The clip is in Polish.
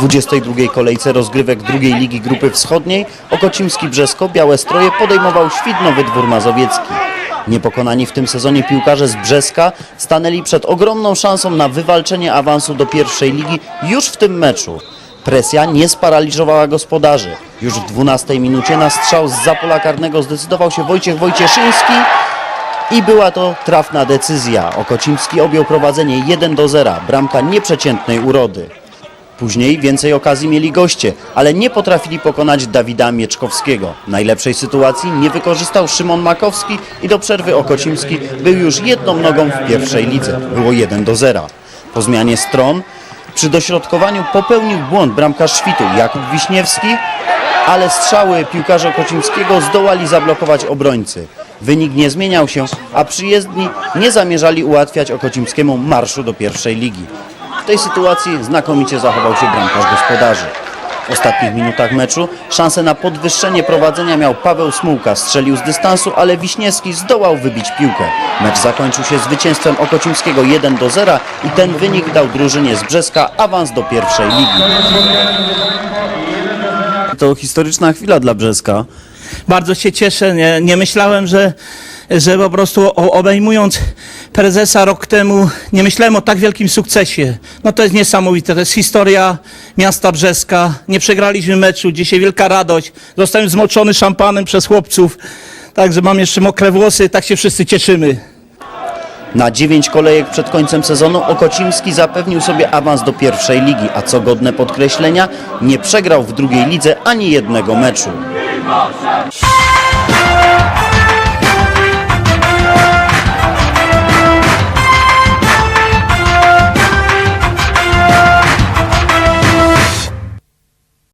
22 kolejce rozgrywek drugiej ligi grupy wschodniej Okocimski Brzesko Białe Stroje podejmował Świdnowy Dwór Mazowiecki. Niepokonani w tym sezonie piłkarze z Brzeska stanęli przed ogromną szansą na wywalczenie awansu do pierwszej ligi już w tym meczu. Presja nie sparaliżowała gospodarzy. Już w 12 minucie na strzał z zapola karnego zdecydował się Wojciech Wojcieszyński i była to trafna decyzja. Okocimski objął prowadzenie 1 do 0, bramka nieprzeciętnej urody. Później więcej okazji mieli goście, ale nie potrafili pokonać Dawida Mieczkowskiego. Najlepszej sytuacji nie wykorzystał Szymon Makowski i do przerwy Okocimski był już jedną nogą w pierwszej lidze. Było 1 do 0. Po zmianie stron przy dośrodkowaniu popełnił błąd bramkarz Świtu Jakub Wiśniewski, ale strzały piłkarza Okocimskiego zdołali zablokować obrońcy. Wynik nie zmieniał się, a przyjezdni nie zamierzali ułatwiać Okocimskiemu marszu do pierwszej ligi. W tej sytuacji znakomicie zachował się bramkarz gospodarzy. W ostatnich minutach meczu szansę na podwyższenie prowadzenia miał Paweł Smułka. Strzelił z dystansu, ale Wiśniewski zdołał wybić piłkę. Mecz zakończył się zwycięstwem Okocimskiego 1 do 0 i ten wynik dał drużynie z Brzeska awans do pierwszej ligi. To historyczna chwila dla Brzeska. Bardzo się cieszę. Nie, nie myślałem, że, że po prostu obejmując prezesa rok temu, nie myślałem o tak wielkim sukcesie. No to jest niesamowite. To jest historia miasta Brzeska. Nie przegraliśmy meczu. Dzisiaj wielka radość. Zostałem zmoczony szampanem przez chłopców. Także mam jeszcze mokre włosy. Tak się wszyscy cieszymy. Na 9 kolejek przed końcem sezonu Okocimski zapewnił sobie awans do pierwszej ligi, a co godne podkreślenia, nie przegrał w drugiej lidze ani jednego meczu.